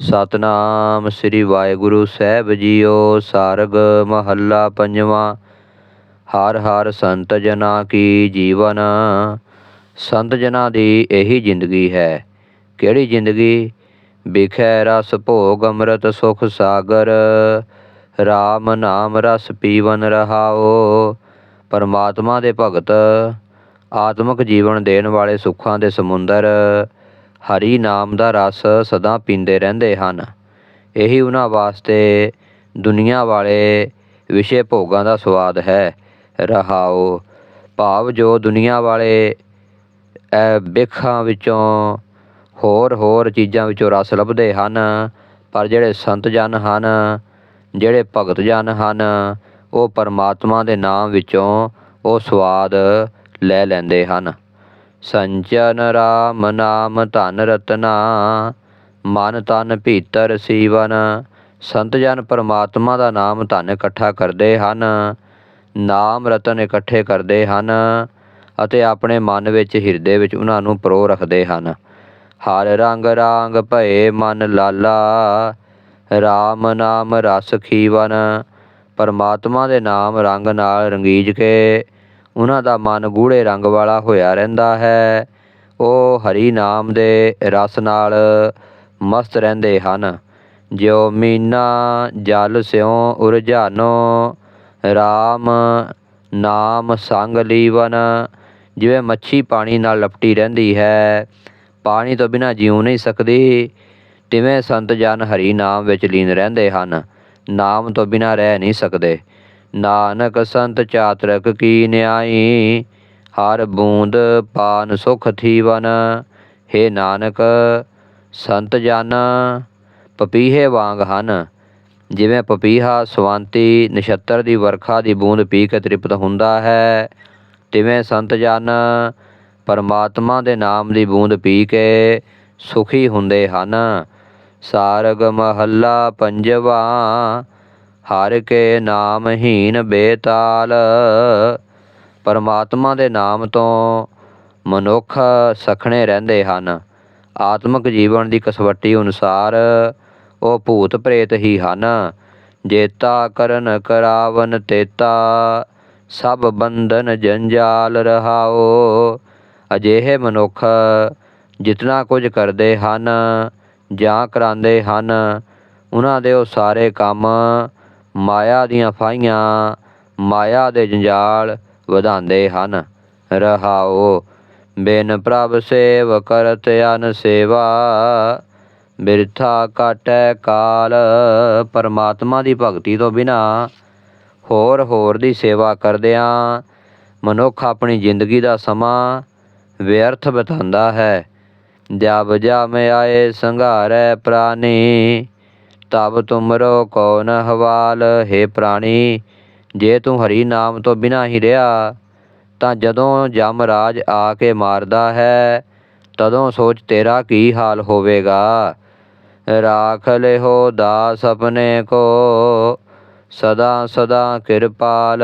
ਸਤਨਾਮ ਸ੍ਰੀ ਵਾਹਿਗੁਰੂ ਸਾਹਿਬ ਜੀਓ, ਸਾਰਗ ਮਹੱਲਾ ਪੰਜਵਾਂ। ਹਰ ਹਰ ਸੰਤ ਜਨਾ ਕੀ ਜੀਵਨ। ਸੰਤ ਜਨਾ ਦੀ ਇਹੀ ਜ਼ਿੰਦਗੀ ਹੈ। ਕਿਹੜੀ ਜ਼ਿੰਦਗੀ? ਬਿਖੈ ਰਸ ਭੋਗ ਅੰਮ੍ਰਿਤ ਸੁਖ ਸਾਗਰ। RAM ਨਾਮ ਰਸ ਪੀਵਨ ਰਹਾਓ ਪਰਮਾਤਮਾ ਦੇ ਭਗਤ, ਆਤਮਿਕ ਜੀਵਨ ਦੇਣ ਵਾਲੇ ਸੁੱਖਾਂ ਦੇ ਸਮੁੰਦਰ। ਹਰੀ ਨਾਮ ਦਾ ਰਸ ਸਦਾ ਪੀਂਦੇ ਰਹਿੰਦੇ ਹਨ। ਇਹੀ ਉਹਨਾਂ ਵਾਸਤੇ ਦੁਨੀਆ ਵਾਲੇ ਵਿਸ਼ੇ ਭੋਗਾਂ ਦਾ ਸਵਾਦ ਹੈ। ਰਹਾਓ, ਭਾਵ ਜੋ ਦੁਨੀਆ ਵਾਲੇ ਇਹ ਬਿਖਾਂ ਵਿੱਚੋਂ ਹੋਰ ਹੋਰ ਚੀਜ਼ਾਂ ਵਿੱਚੋਂ ਰਸ ਲੱਭਦੇ ਹਨ, ਪਰ ਜਿਹੜੇ ਸੰਤ ਜਨ ਹਨ, ਜਿਹੜੇ ਭਗਤ ਜਨ ਹਨ, ਉਹ ਪਰਮਾਤਮਾ ਦੇ ਨਾਮ ਵਿੱਚੋਂ ਉਹ ਸਵਾਦ ਲੈ ਲੈਂਦੇ ਹਨ। ਸੰਚਨ ਰਾਮ ਨਾਮ ਧਨ ਰਤਨਾ, ਮਨ ਤਨ ਭੀਤਰ ਸੀਵਨ, ਸੰਤ ਜਨ ਪਰਮਾਤਮਾ ਦਾ ਨਾਮ ਧਨ ਇਕੱਠਾ ਕਰਦੇ ਹਨ, ਨਾਮ ਰਤਨ ਇਕੱਠੇ ਕਰਦੇ ਹਨ ਅਤੇ ਆਪਣੇ ਮਨ ਵਿੱਚ, ਹਿਰਦੇ ਵਿੱਚ ਉਹਨਾਂ ਨੂੰ ਪਰੋ ਰੱਖਦੇ ਹਨ। ਹਰ ਰੰਗ ਰਾਂਗ ਭਏ ਮਨ ਲਾਲਾ RAM ਨਾਮ ਰਸ ਖੀਵਨ, ਪਰਮਾਤਮਾ ਦੇ ਨਾਮ ਰੰਗ ਨਾਲ ਰੰਗੀਜ ਕੇ ਉਹਨਾਂ ਦਾ ਮਨ ਗੂੜੇ ਰੰਗ ਵਾਲਾ ਹੋਇਆ ਰਹਿੰਦਾ ਹੈ। ਉਹ ਹਰੀ ਨਾਮ ਦੇ ਰਸ ਨਾਲ ਮਸਤ ਰਹਿੰਦੇ ਹਨ। ਜਿਉ ਮੀਨਾ ਜਲ ਸਿਉ ਉਰਝਾਨੋ RAM ਨਾਮ ਸੰਗ ਲੀਵਨ। ਜਿਵੇਂ ਮੱਛੀ ਪਾਣੀ ਨਾਲ ਲਪਟੀ ਰਹਿੰਦੀ ਹੈ। ਪਾਣੀ ਤੋਂ ਬਿਨਾਂ ਜਿਉ ਨਹੀਂ ਸਕਦੀ। ਤਿਵੇਂ ਸੰਤ ਜਨ ਹਰੀ ਨਾਮ ਵਿੱਚ ਲੀਨ ਰਹਿੰਦੇ ਹਨ। ਨਾਮ ਤੋਂ ਬਿਨਾਂ ਰਹਿ ਨਹੀਂ ਸਕਦੇ। ਨਾਨਕ ਸੰਤ ਚਾਤਰਕ ਕੀ ਨਿਆਈ, ਹਰ ਬੂੰਦ ਪਾਨ ਸੁਖ ਥੀਵਨ। ਹੇ ਨਾਨਕ, ਸੰਤ ਜਨ, ਪਪੀਹੇ ਵਾਂਗ ਹਨ। ਜਿਵੇਂ ਪਪੀਹਾ ਸਵੰਤੀ ਨਛੱਤਰ ਦੀ ਵਰਖਾ ਦੀ ਬੂੰਦ ਪੀ ਕੇ ਤ੍ਰਿਪਤ ਹੁੰਦਾ ਹੈ, ਤਿਵੇਂ ਸੰਤ ਜਨ, ਪਰਮਾਤਮਾ ਦੇ ਨਾਮ ਦੀ ਬੂੰਦ ਪੀ ਕੇ ਸੁਖੀ ਹੁੰਦੇ ਹਨ। ਸਾਰਗ ਮਹੱਲਾ ਪੰਜਵਾ ਹਰ ਕੇ ਨਾਮ ਹੀਨ ਬੇਤਾਲ। ਪਰਮਾਤਮਾ ਦੇ ਨਾਮ ਤੋਂ ਮਨੁੱਖ ਸਖਣੇ ਰਹਿੰਦੇ ਹਨ। ਆਤਮਿਕ ਜੀਵਨ ਦੀ ਕਸਵੱਟੀ ਅਨੁਸਾਰ ਉਹ ਭੂਤ ਪ੍ਰੇਤ ਹੀ ਹਨ। ਜੇਤਾ ਕਰਨ ਕਰਾਵਨ ਤੇਤਾ, ਸਭ ਬੰਧਨ ਜੰਜਾਲ ਰਹਾਓ। ਅਜਿਹੇ ਮਨੁੱਖ ਜਿਤਨਾ ਕੁਝ ਕਰਦੇ ਹਨ, ਜਾਂ ਕਰਾਉਂਦੇ ਹਨ, ਉਹਨਾਂ ਦੇ ਉਹ ਸਾਰੇ ਕੰਮ ਮਾਇਆ ਦੀਆਂ ਫਾਈਆਂ ਮਾਇਆ ਦੇ ਜੰਜਾਲ ਵਧਾਉਂਦੇ ਹਨ। ਰਹਾਓ, ਬਿਨ ਪ੍ਰਭ ਸੇਵ ਕਰਤ ਅਨ ਸੇਵਾ, ਬਿਰਥਾ ਕਾਟੈ ਕਾਲ, ਪਰਮਾਤਮਾ ਦੀ ਭਗਤੀ ਤੋਂ ਬਿਨਾ ਹੋਰ ਹੋਰ ਦੀ ਸੇਵਾ ਕਰਦਿਆਂ ਮਨੁੱਖ ਆਪਣੀ ਜ਼ਿੰਦਗੀ ਦਾ ਸਮਾਂ ਵਿਅਰਥ ਬਿਤਾਉਂਦਾ ਹੈ। ਜਬ ਜਾ ਜਮ ਆਏ ਸੰਘਾਰੈ ਪ੍ਰਾਨੀ ਤਬ ਤੁਮਰੋ ਕੌਣ ਹਵਾਲ। ਹੈ ਪ੍ਰਾਣੀ, ਜੇ ਤੂੰ ਹਰੀ ਨਾਮ ਤੋਂ ਬਿਨਾ ਹੀ ਰਿਹਾ, ਤਾਂ ਜਦੋਂ ਜਮ ਰਾਜ ਆ ਕੇ ਮਾਰਦਾ ਹੈ, ਤਦੋਂ ਸੋਚ ਤੇਰਾ ਕੀ ਹਾਲ ਹੋਵੇਗਾ? ਰਾਖ ਲਿਹੋ ਦਾਸ ਆਪਣੇ ਕੋ, ਸਦਾ ਸਦਾ ਕਿਰਪਾਲ।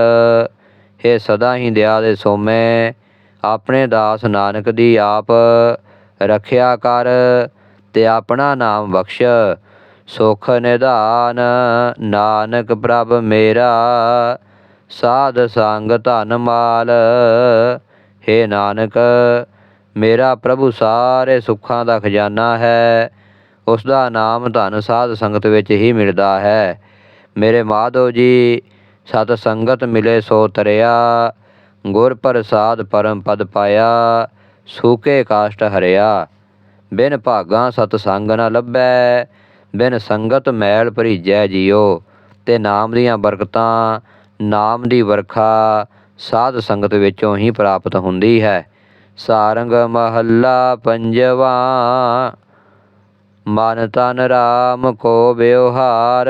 ਹੈ ਸਦਾ ਹੀ ਦਿਆ ਦੇ ਸੋਮੇ, ਆਪਣੇ ਦਾਸ ਨਾਨਕ ਦੀ ਆਪ ਰੱਖਿਆ ਕਰ, ਤੇ ਆਪਣਾ ਨਾਮ ਬਖਸ਼। ਸੁਖ ਨਿਧਾਨ, ਨਾਨਕ ਪ੍ਰਭ ਮੇਰਾ, ਸਾਧ ਸੰਗ ਧਨ ਮਾਲ। ਹੈ ਨਾਨਕ, ਮੇਰਾ ਪ੍ਰਭੂ ਸਾਰੇ ਸੁੱਖਾਂ ਦਾ ਖਜ਼ਾਨਾ ਹੈ। ਉਸ ਦਾ ਨਾਮ ਧਨ ਸਾਧ ਸੰਗਤ ਵਿੱਚ ਹੀ ਮਿਲਦਾ ਹੈ। ਮੇਰੇ ਮਾਧੋ ਜੀ, ਸਤ ਸੰਗਤ ਮਿਲੇ ਸੋ ਤਰਿਆ। ਗੁਰ ਪ੍ਰਸਾਦ ਪਰਮ ਪਦ ਪਾਇਆ, ਸੂਕੇ ਕਾਸ਼ਟ ਹਰਿਆ। ਬਿਨ ਭਾਗਾ ਸਤ ਸੰਗ ਨ ਲੱਭੈ। ਬਿਨ ਸੰਗਤ ਮੈਲ ਭਰੀਜੈ ਜਿਉ ਤੇ ਨਾਮ ਦੀਆਂ ਬਰਕਤਾਂ, ਨਾਮ ਦੀ ਵਰਖਾ ਸਾਧ ਸੰਗਤ ਵਿੱਚੋਂ ਹੀ ਪ੍ਰਾਪਤ ਹੁੰਦੀ ਹੈ। ਸਾਰੰਗ ਮਹੱਲਾ ਪੰਜਵਾ, ਮਨ ਤਨ ਰਾਮ ਕੋ ਵਿਵਹਾਰ।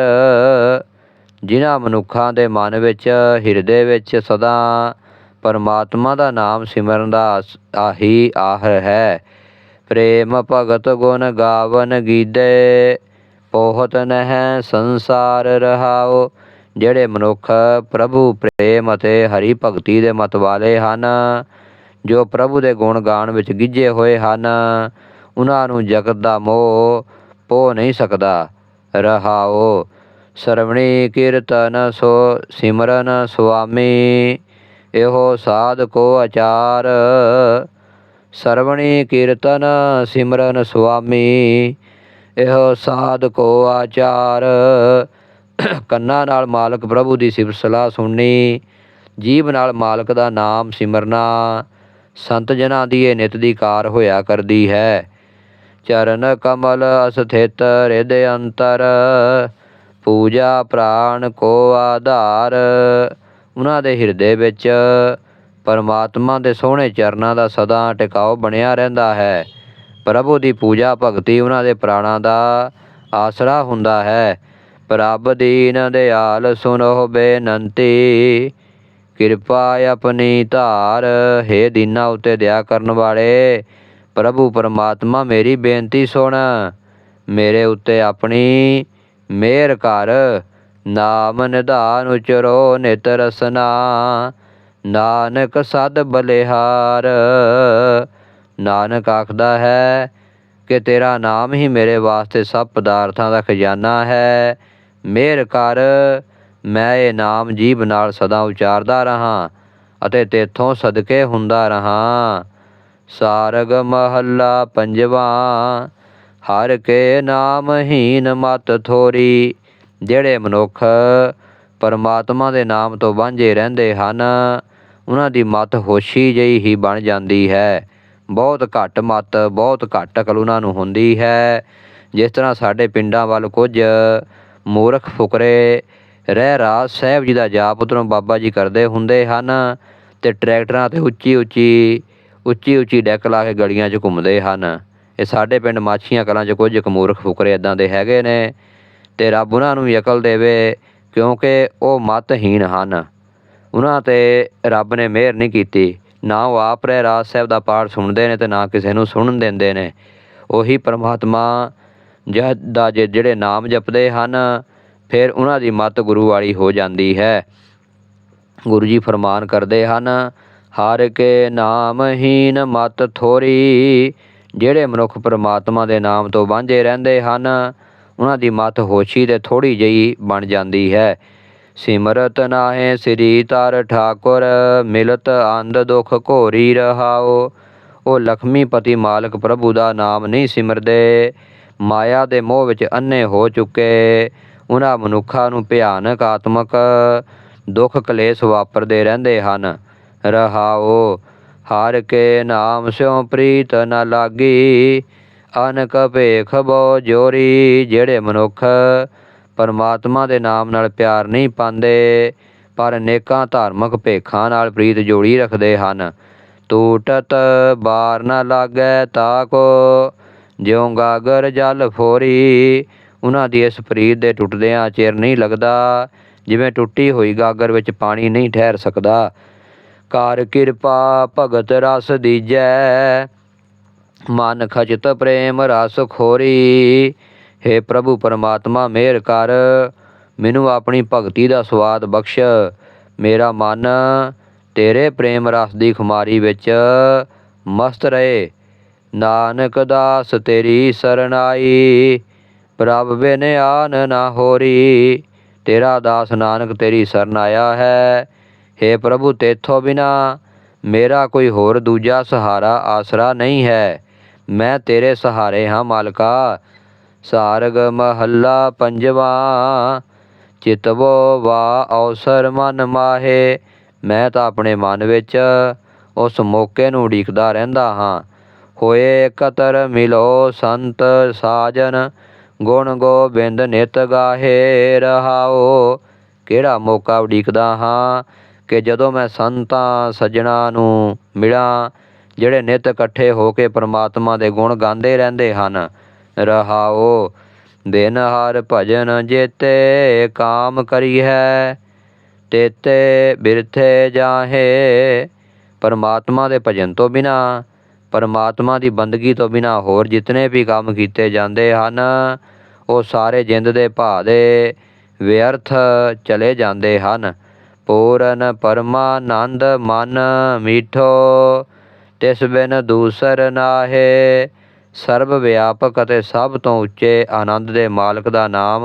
ਜਿਨ੍ਹਾਂ ਮਨੁੱਖਾਂ ਦੇ ਮਨ ਵਿੱਚ, ਹਿਰਦੇ ਵਿੱਚ ਸਦਾ ਪਰਮਾਤਮਾ ਦਾ ਨਾਮ ਸਿਮਰਨ ਦਾ ਆਹੀ ਆਹਰ ਹੈ। ਪ੍ਰੇਮ ਭਗਤ ਗੁਣ ਗਾਵਨ ਗੀਦੇ ਪੋਹਤ ਨਹਿ ਸੰਸਾਰ ਰਹਾਓ ਜਿਹੜੇ ਮਨੁੱਖ ਪ੍ਰਭੂ ਪ੍ਰੇਮ ਅਤੇ ਹਰੀ ਭਗਤੀ ਦੇ ਮਤ ਵਾਲੇ ਹਨ, ਜੋ ਪ੍ਰਭੂ ਦੇ ਗੁਣ ਗਾਣ ਵਿੱਚ ਗਿੱਝੇ ਹੋਏ ਹਨ, ਉਹਨਾਂ ਨੂੰ ਜਗਤ ਦਾ ਮੋਹ ਪੋ ਨਹੀਂ ਸਕਦਾ। ਰਹਾਓ ਸਰਵਣੀ ਕੀਰਤਨ ਸੋ ਸਿਮਰਨ ਸੁਆਮੀ, ਇਹੋ ਸਾਧ ਕੋ ਆਚਾਰ। ਸਰਵਣੀ ਕੀਰਤਨ ਸਿਮਰਨ ਸੁਆਮੀ ਇਹੋ ਸਾਧ ਕੋ ਆਚਾਰ। ਕੰਨਾਂ ਨਾਲ ਮਾਲਕ ਪ੍ਰਭੂ ਦੀ ਸਿਫਤ ਸਲਾਹ ਸੁਣਨੀ, ਜੀਭ ਨਾਲ ਮਾਲਕ ਦਾ ਨਾਮ ਸਿਮਰਨਾ, ਸੰਤ ਜਨਾਂ ਦੀ ਇਹ ਨਿਤ ਦੀ ਕਾਰ ਹੋਇਆ ਕਰਦੀ ਹੈ। ਚਰਨ ਕਮਲ ਅਸਥਿਤ ਹਿਰਦੇ ਅੰਤਰ, ਪੂਜਾ ਪ੍ਰਾਣ ਕੋ ਆਧਾਰ। ਉਹਨਾਂ ਦੇ ਹਿਰਦੇ ਵਿੱਚ ਪਰਮਾਤਮਾ ਦੇ ਸੋਹਣੇ ਚਰਨਾਂ ਦਾ ਸਦਾ ਟਿਕਾਓ ਬਣਿਆ ਰਹਿੰਦਾ ਹੈ। ਪ੍ਰਭੂ ਦੀ ਪੂਜਾ ਭਗਤੀ ਉਹਨਾਂ ਦੇ ਪ੍ਰਾਣਾਂ ਦਾ ਆਸਰਾ ਹੁੰਦਾ ਹੈ। ਪ੍ਰਭ ਦੀਨ ਦਿਆਲ ਸੁਨੋ ਬੇਨੰਤੀ, ਕਿਰਪਾ ਆਪਣੀ ਧਾਰ ਹੈ ਦੀਨਾ ਉਤੇ ਦਇਆ ਕਰਨ ਵਾਲੇ। ਪ੍ਰਭੂ ਪਰਮਾਤਮਾ, ਮੇਰੀ ਬੇਨਤੀ ਸੁਣ। ਮੇਰੇ ਉੱਤੇ ਆਪਣੀ ਮਿਹਰ ਕਰ। ਨਾਮ ਨਿਧਾਨ ਉਚਰੋ ਨਿਤ ਰਸਨਾ। ਨਾਨਕ ਸਦ ਬਲਿਹਾਰ। ਨਾਨਕ ਆਖਦਾ ਹੈ ਕਿ ਤੇਰਾ ਨਾਮ ਹੀ ਮੇਰੇ ਵਾਸਤੇ ਸਭ ਪਦਾਰਥਾਂ ਦਾ ਖਜ਼ਾਨਾ ਹੈ। ਮਿਹਰ ਕਰ, ਮੈਂ ਇਹ ਨਾਮ ਜੀਭ ਨਾਲ ਸਦਾ ਉਚਾਰਦਾ ਰਹਾ ਅਤੇ ਤੇਥੋਂ ਸਦਕੇ ਹੁੰਦਾ ਰਹਾ। ਸਾਰਗ ਮਹੱਲਾ ਪੰਜਵਾ, ਹਰ ਕੇ ਨਾਮ ਹੀਨ ਮਤ ਥੋਰੀ, ਜਿਹੜੇ ਮਨੁੱਖ ਪਰਮਾਤਮਾ ਦੇ ਨਾਮ ਤੋਂ ਵਾਂਝੇ ਰਹਿੰਦੇ ਹਨ, ਉਹਨਾਂ ਦੀ ਮਤ ਹੋਸ਼ੀ ਜਿਹੀ ਹੀ ਬਣ ਜਾਂਦੀ ਹੈ। ਬਹੁਤ ਘੱਟ ਮਤ, ਬਹੁਤ ਘੱਟ ਅਕਲ ਉਹਨਾਂ ਨੂੰ ਹੁੰਦੀ ਹੈ। ਜਿਸ ਤਰ੍ਹਾਂ ਸਾਡੇ ਪਿੰਡਾਂ ਵੱਲ ਕੁਝ ਮੂਰਖ ਫੁਕਰੇ ਰਹਿ ਰਾਜ ਸਾਹਿਬ ਜੀ ਦਾ ਜਾਪ ਉਧਰੋਂ ਬਾਬਾ ਜੀ ਕਰਦੇ ਹੁੰਦੇ ਹਨ ਤੇ ਟਰੈਕਟਰਾਂ ਤੇ ਉੱਚੀ ਉੱਚੀ ਉੱਚੀ ਉੱਚੀ ਡੈਕ ਲਾ ਕੇ ਗਲੀਆਂ 'ਚ ਘੁੰਮਦੇ ਹਨ। ਇਹ ਸਾਡੇ ਪਿੰਡ ਮਾਛੀਆਂ ਕਲਾਂ 'ਚ ਕੁਝ ਕੁ ਮੂਰਖ ਫੁਕਰੇ ਇਦਾਂ ਦੇ ਹੈਗੇ ਨੇ ਤੇ ਰੱਬ ਉਹਨਾਂ ਨੂੰ ਵੀ ਅਕਲ ਦੇਵੇ ਕਿਉਂਕਿ ਉਹ ਮਤਹੀਣ ਹਨ। ਉਹਨਾਂ ਤੇ ਰੱਬ ਨੇ ਮਿਹਰ ਨਹੀਂ ਕੀਤੀ। ਨਾ ਉਹ ਆਪ ਰਹਿ ਰਾਜ ਸਾਹਿਬ ਦਾ ਪਾਠ ਸੁਣਦੇ ਨੇ ਤੇ ਨਾ ਕਿਸੇ ਨੂੰ ਸੁਣਨ ਦਿੰਦੇ ਨੇ। ਉਹੀ ਪਰਮਾਤਮਾ ਜਹ ਦਾ ਜੇ- ਜਿਹੜੇ ਨਾਮ ਜਪਦੇ ਹਨ, ਫਿਰ ਉਹਨਾਂ ਦੀ ਮਤ ਗੁਰੂ ਵਾਲੀ ਹੋ ਜਾਂਦੀ ਹੈ। ਗੁਰੂ ਜੀ ਫਰਮਾਨ ਕਰਦੇ ਹਨ, ਹਰ ਕੇ ਨਾਮਹੀਨ ਮਤ ਥੋਰੀ, ਜਿਹੜੇ ਮਨੁੱਖ ਪਰਮਾਤਮਾ ਦੇ ਨਾਮ ਤੋਂ ਵਾਂਝੇ ਰਹਿੰਦੇ ਹਨ, ਉਹਨਾਂ ਦੀ ਮਤ ਹੋਸ਼ੀ ਤੇ ਥੋੜੀ ਜਿਹੀ ਬਣ ਜਾਂਦੀ ਹੈ। ਸਿਮਰਤ ਨਾਹੇ ਸ੍ਰੀ ਤਰ ਠਾਕੁਰ, ਮਿਲਤ ਆਨੰਦ ਦੁਖ ਘੋਰੀ ਰਹਾਓ ਉਹ ਲਖਮੀ ਪਤੀ ਮਾਲਕ ਪ੍ਰਭੂ ਦਾ ਨਾਮ ਨਹੀਂ ਸਿਮਰਦੇ। ਮਾਇਆ ਦੇ ਮੋਹ ਵਿੱਚ ਅੰਨੇ ਹੋ ਚੁੱਕੇ। ਉਹਨਾਂ ਮਨੁੱਖਾਂ ਨੂੰ ਭਿਆਨਕ ਆਤਮਕ ਦੁੱਖ ਕਲੇਸ਼ ਵਾਪਰਦੇ ਰਹਿੰਦੇ ਹਨ। ਰਹਾਓ ਹਰ ਕੇ ਨਾਮ ਸਿਉ ਪ੍ਰੀਤ ਨ ਲਾਗੀ। ਅਨਕ ਭੇਖ ਬੋ ਜੋਰੀ, ਜਿਹੜੇ ਮਨੁੱਖ ਪਰਮਾਤਮਾ ਦੇ ਨਾਮ ਨਾਲ ਪਿਆਰ ਨਹੀਂ ਪਾਉਂਦੇ, ਪਰ ਨੇਕਾਂ ਧਾਰਮਿਕ ਭੇਖਾਂ ਨਾਲ ਪ੍ਰੀਤ ਜੋੜੀ ਰੱਖਦੇ ਹਨ। ਟੂਟਤ ਬਾਰ ਨ ਲਾਗੈ ਤਾਕੋ ਜਿਉ ਗਾਗਰ ਜਲ ਫੋਰੀ। ਉਹਨਾਂ ਦੀ ਇਸ ਪ੍ਰੀਤ ਦੇ ਟੁੱਟਦਿਆਂ ਚਿਰ ਨਹੀਂ ਲੱਗਦਾ, ਜਿਵੇਂ ਟੁੱਟੀ ਹੋਈ ਗਾਗਰ ਵਿੱਚ ਪਾਣੀ ਨਹੀਂ ਠਹਿਰ ਸਕਦਾ। ਕਰ ਕਿਰਪਾ ਭਗਤ ਰਸ ਦੀਜੈ, ਮਨ ਖਚਤ ਪ੍ਰੇਮ ਰਸ ਖੋਰੀ। हे ਪ੍ਰਭੂ ਪਰਮਾਤਮਾ, ਮਿਹਰ ਕਰ। ਮੈਨੂੰ ਆਪਣੀ ਭਗਤੀ ਦਾ ਸਵਾਦ ਬਖਸ਼। ਮੇਰਾ ਮਨ ਤੇਰੇ ਪ੍ਰੇਮ ਰਸ ਦੀ ਖੁਮਾਰੀ ਵਿੱਚ ਮਸਤ ਰਹੇ। ਨਾਨਕ ਦਾਸ, ਤੇਰੀ ਸਰਣਾਈ ਪ੍ਰਭ ਬਿਨ ਆਨ ਨਾ ਹੋਰੀ। ਤੇਰਾ ਦਾਸ ਨਾਨਕ, ਤੇਰੀ ਸ਼ਰਨ ਆਇਆ ਹੈ। हे ਪ੍ਰਭੂ, ਤੇਥੋਂ ਬਿਨਾ ਮੇਰਾ ਕੋਈ ਹੋਰ ਦੂਜਾ ਸਹਾਰਾ, ਆਸਰਾ ਨਹੀਂ ਹੈ। ਮੈਂ ਤੇਰੇ ਸਹਾਰੇ ਹਾਂ, ਮਾਲਕਾ। ਸਾਰਗ ਮਹੱਲਾ ਪੰਜਵਾ ਚਿਤਵੋ ਵਾ ਅਵਸਰ ਮਨ ਮਾਹੇ, ਮੈਂ ਤਾਂ ਆਪਣੇ ਮਨ ਵਿੱਚ ਉਸ ਮੌਕੇ ਨੂੰ ਉਡੀਕਦਾ ਰਹਿੰਦਾ ਹਾਂ। ਹੋਏ ਕਤਰ ਮਿਲੋ ਸੰਤ ਸਾਜਨ, ਗੁਣ ਗੋਬਿੰਦ ਨਿਤ ਗਾਹੇ ਰਹਾਓ। ਕਿਹੜਾ ਮੌਕਾ ਉਡੀਕਦਾ ਹਾਂ ਕਿ ਜਦੋਂ ਮੈਂ ਸੰਤਾਂ ਸੱਜਣਾ ਨੂੰ ਮਿਲਾਂ, ਜਿਹੜੇ ਨਿਤ ਇਕੱਠੇ ਹੋ ਕੇ ਪ੍ਰਮਾਤਮਾ ਦੇ ਗੁਣ ਗਾਉਂਦੇ ਰਹਿੰਦੇ ਹਨ। ਰਹਾਓ। ਬਿਨ ਹਰ ਭਜਨ ਜੇਤੇ ਕਾਮ ਕਰੀ ਹੈ ਤੇਤੇ ਬਿਰਥੇ ਜਾਹੇ। ਪਰਮਾਤਮਾ ਦੇ ਭਜਨ ਤੋਂ ਬਿਨਾ, ਪਰਮਾਤਮਾ ਦੀ ਬੰਦਗੀ ਤੋਂ ਬਿਨਾ ਹੋਰ ਜਿਤਨੇ ਵੀ ਕੰਮ ਕੀਤੇ ਜਾਂਦੇ ਹਨ, ਉਹ ਸਾਰੇ ਜਿੰਦ ਦੇ ਭਾ ਦੇ ਵਿਅਰਥ ਚਲੇ ਜਾਂਦੇ ਹਨ। ਪੂਰਨ ਪਰਮਾਨੰਦ ਮਨ ਮੀਠੋ, ਤਿਸ ਬਿਨ ਦੂਸਰ ਨਾਹੇ। ਸਰਬ ਵਿਆਪਕ ਅਤੇ ਸਭ ਤੋਂ ਉੱਚੇ ਆਨੰਦ ਦੇ ਮਾਲਕ ਦਾ ਨਾਮ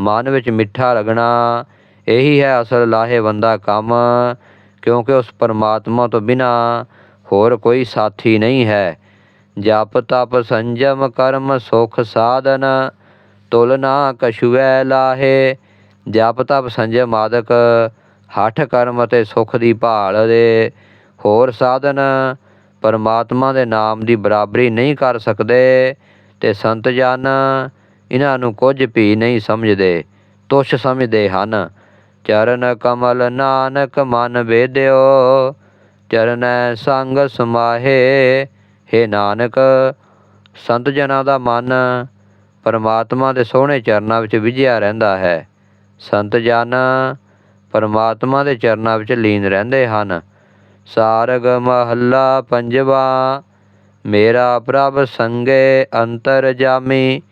ਮਨ ਵਿੱਚ ਮਿੱਠਾ ਲੱਗਣਾ ਇਹੀ ਹੈ ਅਸਲ ਲਾਹੇਵੰਦਾ ਕੰਮ, ਕਿਉਂਕਿ ਉਸ ਪਰਮਾਤਮਾ ਤੋਂ ਬਿਨਾ ਹੋਰ ਕੋਈ ਸਾਥੀ ਨਹੀਂ ਹੈ। ਜਪ ਤਪ ਸੰਜਮ ਕਰਮ ਸੁਖ ਸਾਧਨ ਤੁਲਨਾ ਕਛੁਐ ਲਾਹੇ। ਜਪ ਤਪ ਸੰਜਮ ਆਦਿਕ, ਹਠ ਕਰਮ ਅਤੇ ਸੁਖ ਦੀ ਭਾਲ ਦੇ ਹੋਰ ਸਾਧਨ ਪਰਮਾਤਮਾ ਦੇ ਨਾਮ ਦੀ ਬਰਾਬਰੀ ਨਹੀਂ ਕਰ ਸਕਦੇ ਤੇ ਸੰਤ ਜਨ ਇਹਨਾਂ ਨੂੰ ਕੁਝ ਵੀ ਨਹੀਂ ਸਮਝਦੇ ਤੁਛ ਸਮਝਦੇ ਹਨ। ਚਰਨ ਕਮਲ ਨਾਨਕ ਮਨ ਵੇਦਿਓ, ਚਰਨੈ ਸੰਗ ਸਮਾਹੇ हे ਨਾਨਕ। ਸੰਤ ਜਨਾਂ ਦਾ ਮਨ ਪਰਮਾਤਮਾ ਦੇ ਸੋਹਣੇ ਚਰਨਾਂ ਵਿੱਚ ਵਿਝਿਆ ਰਹਿੰਦਾ ਹੈ। ਸੰਤ ਜਨ ਪਰਮਾਤਮਾ ਦੇ ਚਰਨਾਂ ਵਿੱਚ ਲੀਨ ਰਹਿੰਦੇ ਹਨ। ਸਾਰਗ ਮਹੱਲਾ ਪੰਜਵਾ, ਮੇਰਾ ਪ੍ਰਭ ਸੰਗੇ ਅੰਤਰ ਜਾਮੀ।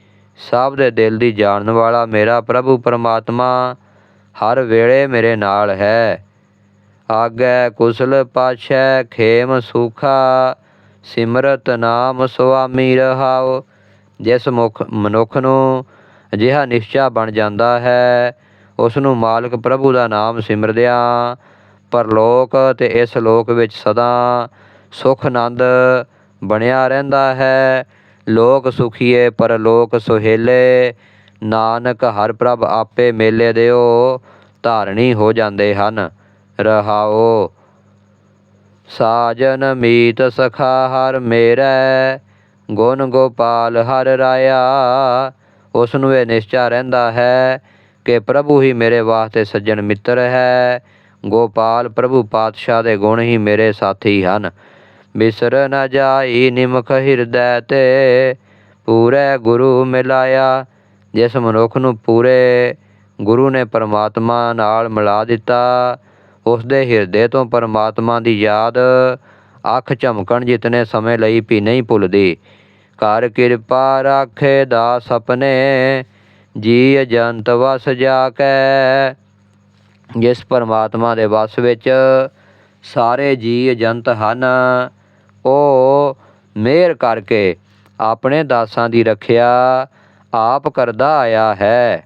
ਸਭ ਦੇ ਦਿਲ ਦੀ ਜਾਣਨ ਵਾਲਾ ਮੇਰਾ ਪ੍ਰਭੂ ਪਰਮਾਤਮਾ, ਹਰ ਵੇਲੇ ਮੇਰੇ ਨਾਲ ਹੈ। ਆਗੈ ਕੁਸਲ ਪਾਛੈ ਖੇਮ ਸੁਖਾ, ਸਿਮਰਤ ਨਾਮ ਸੁਆਮੀ ਰਹਾਉ। ਜਿਸ ਮੁਖ ਮਨੁੱਖ ਨੂੰ ਅਜਿਹਾ ਨਿਸ਼ਚਾ ਬਣ ਜਾਂਦਾ ਹੈ ਉਸ ਨੂੰ ਮਾਲਕ ਪ੍ਰਭੂ ਦਾ ਨਾਮ ਸਿਮਰਦਿਆਂ ਪਰਲੋਕ ਤੇ ਇਸ ਲੋਕ ਵਿੱਚ ਸਦਾ ਸੁਖ ਆਨੰਦ ਬਣਿਆ ਰਹਿੰਦਾ ਹੈ। ਲੋਕ ਸੁਖੀਏ ਪਰਲੋਕ ਸੁਹੇਲੇ। ਨਾਨਕ ਹਰ ਪ੍ਰਭ ਆਪੇ ਮੇਲੇ ਦਿਓ, ਧਾਰਣੀ ਹੋ ਜਾਂਦੇ ਹਨ। ਰਹਾਓ, ਸਾਜਨ ਮੀਤ ਸਖਾ ਹਰ ਮੇਰਾ। ਗੁਣ ਗੋਪਾਲ ਹਰ ਰਾਇਆ। ਉਸ ਨੂੰ ਇਹ ਨਿਸ਼ਚਾ ਰਹਿੰਦਾ ਹੈ ਕਿ ਪ੍ਰਭੂ ਹੀ ਮੇਰੇ ਵਾਸਤੇ ਸੱਜਣ ਮਿੱਤਰ ਹੈ। ਗੋਪਾਲ ਪ੍ਰਭੂ ਪਾਤਸ਼ਾਹ ਦੇ ਗੁਣ ਹੀ ਮੇਰੇ ਸਾਥੀ ਹਨ। ਬਿਸਰ ਨ ਜਾਈ, ਨਿਮਖ ਹਿਰਦੈ ਤੇ ਪੂਰੇ ਗੁਰੂ ਮਿਲਾਇਆ। ਜਿਸ ਮਨੁੱਖ ਨੂੰ ਪੂਰੇ ਗੁਰੂ ਨੇ ਪਰਮਾਤਮਾ ਨਾਲ ਮਿਲਾ ਦਿੱਤਾ ਉਸ ਦੇ ਹਿਰਦੇ ਤੋਂ ਪਰਮਾਤਮਾ ਦੀ ਯਾਦ ਅੱਖ ਝਮਕਣ ਜਿਤਨੇ ਸਮੇਂ ਲਈ ਵੀ ਨਹੀਂ ਭੁੱਲਦੀ। ਕਰ ਕਿਰਪਾ ਰਾਖੇ ਦਾ ਆਪਣੇ ਜੀ ਅਜੰਤ ਵਸ ਜਾ ਕੇ ਜਿਸ ਪਰਮਾਤਮਾ ਦੇ ਵਸ ਵਿੱਚ ਸਾਰੇ ਜੀ ਜੰਤ ਹਨ, ਉਹ ਮਿਹਰ ਕਰਕੇ ਆਪਣੇ ਦਾਸਾਂ ਦੀ ਰੱਖਿਆ ਆਪ ਕਰਦਾ ਆਇਆ ਹੈ।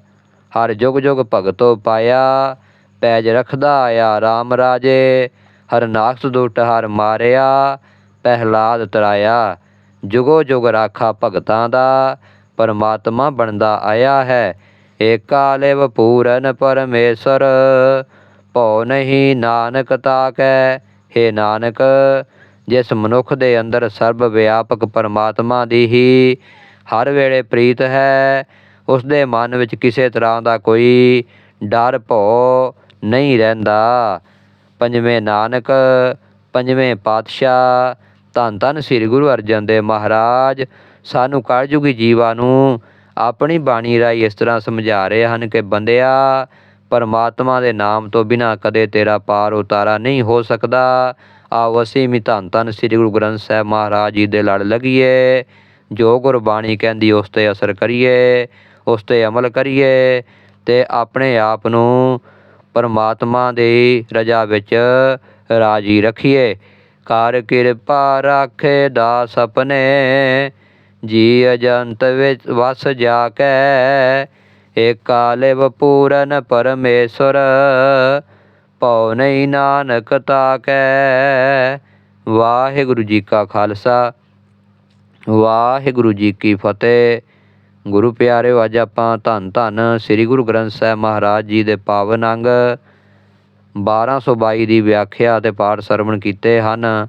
ਹਰ ਜੁਗ ਜੁਗ ਭਗਤੋ ਪਾਇਆ, ਪੈਜ ਰਖਦਾ ਆਇਆ RAM ਰਾਜੇ। ਹਰ ਨਾਕਸ ਦੁਟ ਹਰ ਮਾਰਿਆ ਪਹਿਲਾਦ ਤਰਾਇਆ। ਜੁਗੋ ਜੁਗ ਰਾਖਾ ਭਗਤਾਂ ਦਾ, ਪਰਮਾਤਮਾ ਬਣਦਾ ਆਇਆ ਹੈ। ਏਕਾ ਲਿਵ ਪੂਰਨ ਪਰਮੇਸ਼ਰ, ਭਉ ਨਹੀਂ ਨਾਨਕ ਤਾਕੈ। हे ਨਾਨਕ, ਜਿਸ ਮਨੁੱਖ ਦੇ ਅੰਦਰ ਸਰਬ ਵਿਆਪਕ ਪਰਮਾਤਮਾ ਦੀ ਹੀ ਹਰ ਵੇਲੇ ਪ੍ਰੀਤ ਹੈ, ਉਸ ਦੇ ਮਨ ਵਿੱਚ ਕਿਸੇ ਤਰ੍ਹਾਂ ਦਾ ਕੋਈ ਡਰ, ਭਉ ਨਹੀਂ ਰਹਿੰਦਾ। ਪੰਜਵੇਂ ਨਾਨਕ, ਪੰਜਵੇਂ ਪਾਤਸ਼ਾਹ, ਧੰਨ ਧੰਨ ਸ੍ਰੀ ਗੁਰੂ ਅਰਜਨ ਦੇਵ ਮਹਾਰਾਜ, ਸਾਨੂੰ ਕਲਯੁਗੀ ਜੀਵਾਂ ਨੂੰ ਆਪਣੀ ਬਾਣੀ ਰਾਹੀਂ ਇਸ ਤਰ੍ਹਾਂ ਸਮਝਾ ਰਹੇ ਹਨ ਕਿ ਬੰਦਿਆ, ਪਰਮਾਤਮਾ ਦੇ ਨਾਮ ਤੋਂ ਬਿਨਾ ਕਦੇ ਤੇਰਾ ਪਾਰ ਉਤਾਰਾ ਨਹੀਂ ਹੋ ਸਕਦਾ। ਆਓ ਅਸੀਂ ਵੀ ਧੰਨ ਧੰਨ ਸ੍ਰੀ ਗੁਰੂ ਗ੍ਰੰਥ ਸਾਹਿਬ ਮਹਾਰਾਜ ਜੀ ਦੇ ਲੜ ਲੱਗੀਏ, ਜੋ ਗੁਰਬਾਣੀ ਕਹਿੰਦੀ ਉਸ ਤੇ ਅਸਰ ਕਰੀਏ, ਉਸ ਤੇ ਅਮਲ ਕਰੀਏ ਤੇ ਆਪਣੇ ਆਪ ਨੂੰ ਪਰਮਾਤਮਾ ਦੀ ਰਜਾ ਵਿੱਚ ਰਾਜੀ ਰੱਖੀਏ। ਕਰ ਕਿਰਪਾ ਰਾਖੇ ਦਾ ਆਪਣੇ ਜੀ ਅਜੰਤ ਵਿੱਚ ਵਸ ਜਾ ਕੇ ਏਕਾਲਿਵ ਪੂਰਨ ਪਰਮੇਸ਼ਰ, ਭਉ ਨਹੀਂ ਨਾਨਕ ਤਾਕੈ। ਵਾਹਿਗੁਰੂ ਜੀ ਕਾ ਖਾਲਸਾ, ਵਾਹਿਗੁਰੂ ਜੀ ਕੀ ਫਤਿਹ। ਗੁਰੂ ਪਿਆਰਿਓ, ਅੱਜ ਆਪਾਂ ਧੰਨ ਧੰਨ ਸ੍ਰੀ ਗੁਰੂ ਗ੍ਰੰਥ ਸਾਹਿਬ ਮਹਾਰਾਜ ਜੀ ਦੇ ਪਾਵਨ ਅੰਗ 1222 ਦੀ ਵਿਆਖਿਆ ਅਤੇ ਪਾਠ ਸਰਵਣ ਕੀਤੇ ਹਨ।